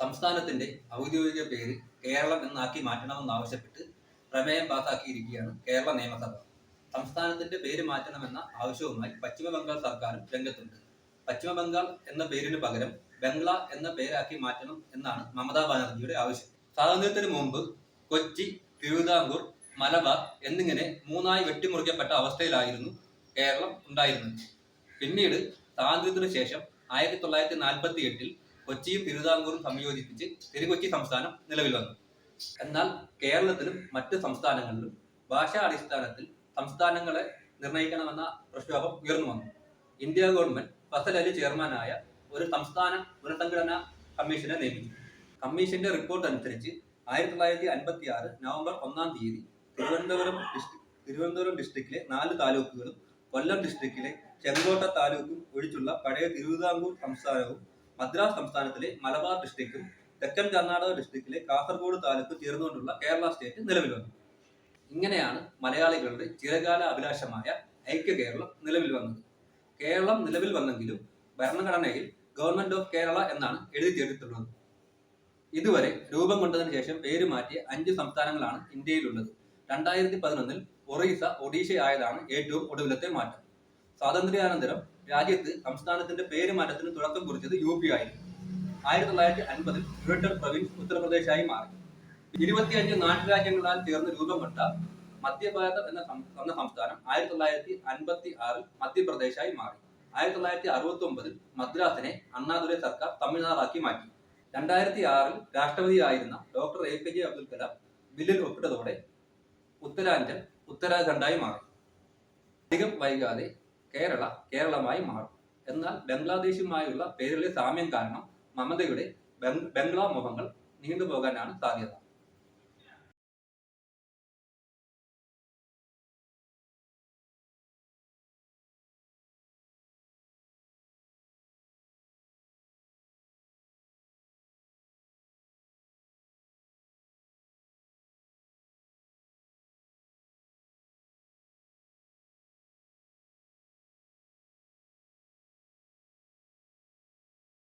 സംസ്ഥാനത്തിന്റെ ഔദ്യോഗിക പേര് കേരളം എന്നാക്കി മാറ്റണമെന്നാവശ്യപ്പെട്ട് പ്രമേയം പാസാക്കിയിരിക്കുകയാണ് കേരള നിയമസഭ. സംസ്ഥാനത്തിന്റെ പേര് മാറ്റണമെന്ന ആവശ്യവുമായി പശ്ചിമ ബംഗാൾ സർക്കാരും രംഗത്തുണ്ട്. പശ്ചിമ ബംഗാൾ എന്ന പേരിന് പകരം ബംഗ്ല എന്ന പേരാക്കി മാറ്റണം എന്നാണ് മമതാ ബാനർജിയുടെ ആവശ്യം. സ്വാതന്ത്ര്യത്തിന് മുമ്പ് കൊച്ചി തിരുവിതാംകൂർ മലബാർ എന്നിങ്ങനെ മൂന്നായി വെട്ടിമുറിക്കപ്പെട്ട അവസ്ഥയിലായിരുന്നു കേരളം ഉണ്ടായിരുന്നത്. പിന്നീട് സ്വാതന്ത്ര്യത്തിന് ശേഷം ആയിരത്തി തൊള്ളായിരത്തി നാൽപ്പത്തി എട്ടിൽ കൊച്ചിയും തിരുവിതാംകൂറും സംയോജിപ്പിച്ച് തിരുകൊച്ചി സംസ്ഥാനം നിലവിൽ വന്നു. എന്നാൽ കേരളത്തിലും മറ്റ് സംസ്ഥാനങ്ങളിലും ഭാഷാ അടിസ്ഥാനത്തിൽ സംസ്ഥാനങ്ങളെ നിർണയിക്കണമെന്ന പ്രക്ഷോഭം ഉയർന്നു വന്നു. ഇന്ത്യ ഗവൺമെന്റ് ഫസൽ അലി ചെയർമാനായ ഒരു സംസ്ഥാന പുനഃസംഘടനാ കമ്മീഷനെ നിയമിച്ചു. കമ്മീഷന്റെ റിപ്പോർട്ട് അനുസരിച്ച് ആയിരത്തി തൊള്ളായിരത്തി അൻപത്തി ആറ് നവംബർ ഒന്നാം തീയതി തിരുവനന്തപുരം ഡിസ്ട്രിക്ട് തിരുവനന്തപുരം ഡിസ്ട്രിക്റ്റിലെ നാല് താലൂക്കുകളും കൊല്ലം ഡിസ്ട്രിക്റ്റിലെ ചെങ്കോട്ട താലൂക്കും ഒഴിച്ചുള്ള പഴയ തിരുവിതാംകൂർ സംസ്ഥാനവും മദ്രാസ് സംസ്ഥാനത്തിലെ മലബാർ ഡിസ്ട്രിക്റ്റും തെക്കൻ കർണാടക ഡിസ്ട്രിക്റ്റിലെ കാസർഗോഡ് താലൂക്ക് ചേർന്നുകൊണ്ടുള്ള കേരള സ്റ്റേറ്റ് നിലവിൽ വന്നു ഇങ്ങനെയാണ് മലയാളികളുടെ ചിരകാല അഭിലാഷമായ ഐക്യ കേരളം നിലവിൽ വന്നത്. കേരളം നിലവിൽ വന്നെങ്കിലും ഭരണഘടനയിൽ ഗവൺമെന്റ് ഓഫ് കേരള എന്നാണ് എഴുതി ചേർത്തിട്ടുള്ളത്. ഇതുവരെ രൂപം കൊണ്ടതിന് ശേഷം പേര് മാറ്റിയ അഞ്ച് സംസ്ഥാനങ്ങളാണ് ഇന്ത്യയിലുള്ളത്. രണ്ടായിരത്തി പതിനൊന്നിൽ ഒറീസ ഒഡീഷ ആയതാണ് ഏറ്റവും ഒടുവിലത്തെ മാറ്റം. സ്വാതന്ത്ര്യാനന്തരം രാജ്യത്ത് സംസ്ഥാനത്തിന്റെ പേര് മാറ്റത്തിന് തുടക്കം കുറിച്ചത് യു പി ആയിരുന്നു. ആയിരത്തി തൊള്ളായിരത്തി അൻപതിൽ യുണൈറ്റഡ് പ്രൊവിൻസ് ഉത്തർപ്രദേശായി മാറി. ഇരുപത്തിയഞ്ച് നാട്ടുരാജ്യങ്ങളാൽ ചേർന്ന് രൂപം കൊണ്ട മധ്യഭാരതം എന്ന എന്ന സംസ്ഥാനം ആയിരത്തി തൊള്ളായിരത്തി അൻപത്തി ആറിൽ മധ്യപ്രദേശായി മാറി. ആയിരത്തി തൊള്ളായിരത്തി അറുപത്തി ഒമ്പതിൽ മദ്രാസിനെ അണ്ണാദുരൈ സർക്കാർ തമിഴ്നാടാക്കി മാറ്റി. രണ്ടായിരത്തി ആറിൽ രാഷ്ട്രപതിയായിരുന്ന doctor A P J Abdul Kalam ബില്ലിൽ ഒപ്പിട്ടതോടെ ഉത്തരാഞ്ചൽ ഉത്തരാഖണ്ഡായി മാറി. അധികം വൈകാതെ കേരള കേരളമായി മാറും. എന്നാൽ ബംഗ്ലാദേശുമായുള്ള പേരിലെ സാമ്യം കാരണം മമതയുടെ ബംഗ്- ബംഗ്ലാ മുഖങ്ങൾ നീണ്ടുപോകാനാണ് സാധ്യത.